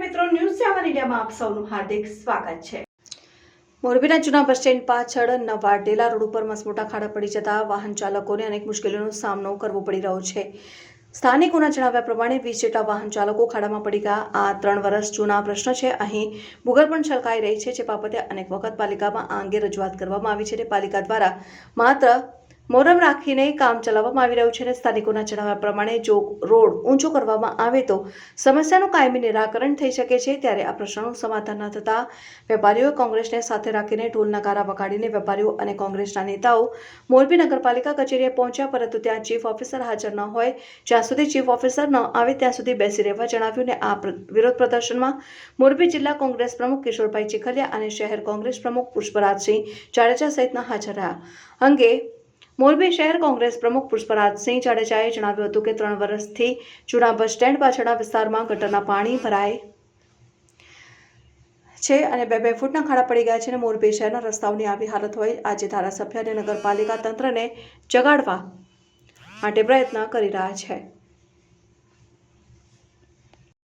One ઇન્ડિયામાં આપ સૌનું હાર્દિક સ્વાગત છે. મોરબીના જૂના બસ સ્ટેન્ડ પાછળ નવા ડેલા રોડ ઉપર મસમોટા ખાડા પડી જતા વાહન ચાલકોને અનેક મુશ્કેલીઓનો સામનો કરવો પડી રહ્યો છે. સ્થાનિકોના જણાવ્યા પ્રમાણે, વીસ જેટલા વાહન ચાલકો ખાડામાં પડી ગયા. આ ત્રણ વર્ષ જૂના પ્રશ્ન છે. અહીં ભૂગર પણ છલકાઈ રહી છે, જે બાબતે અનેક વખત પાલિકામાં આ અંગે રજૂઆત કરવામાં આવી છે. અને પાલિકા દ્વારા માત્ર મોરમ રાખીને કામ ચલાવવામાં આવી રહ્યું છે અને સ્થાનિકોના જણાવ્યા પ્રમાણે જો રોડ ઊંચો કરવામાં આવે તો સમસ્યાનું કાયમી નિરાકરણ થઈ શકે છે. ત્યારે આ પ્રશ્નનું સમાધાન ન થતાં વેપારીઓએ કોંગ્રેસને સાથે રાખીને ઢોલ નકારા વગાડીને વેપારીઓ અને કોંગ્રેસના નેતાઓ મોરબી નગરપાલિકા કચેરીએ પહોંચ્યા, પરંતુ ત્યાં ચીફ ઓફિસર હાજર ન હોય. જ્યાં સુધી ચીફ ઓફિસર ન આવે, ત્યાં સુધી બેસી રહેવા જણાવ્યું ને આ વિરોધ પ્રદર્શનમાં મોરબી જિલ્લા કોંગ્રેસ પ્રમુખ કિશોરભાઈ ચીખલિયા અને શહેર કોંગ્રેસ પ્રમુખ પુષ્પરાજસિંહ જાડેજા સહિતના હાજર રહ્યા. અંગે મોરબી શહેર કોંગ્રેસ પ્રમુખ પુષ્પરાજસિંહ જાડેજાએ જણાવ્યું હતું કે ત્રણ વર્ષથી જૂના બસ સ્ટેન્ડ પાછળના વિસ્તારમાં ગટરના પાણી ભરાય છે અને બે બે ફૂટના ખાડા પડી ગયા છે અને મોરબી શહેરના રસ્તાઓની આવી હાલત હોય આજે ધારાસભ્ય અને નગરપાલિકા તંત્રને જગાડવા માટે પ્રયત્ન કરી રહ્યા છે.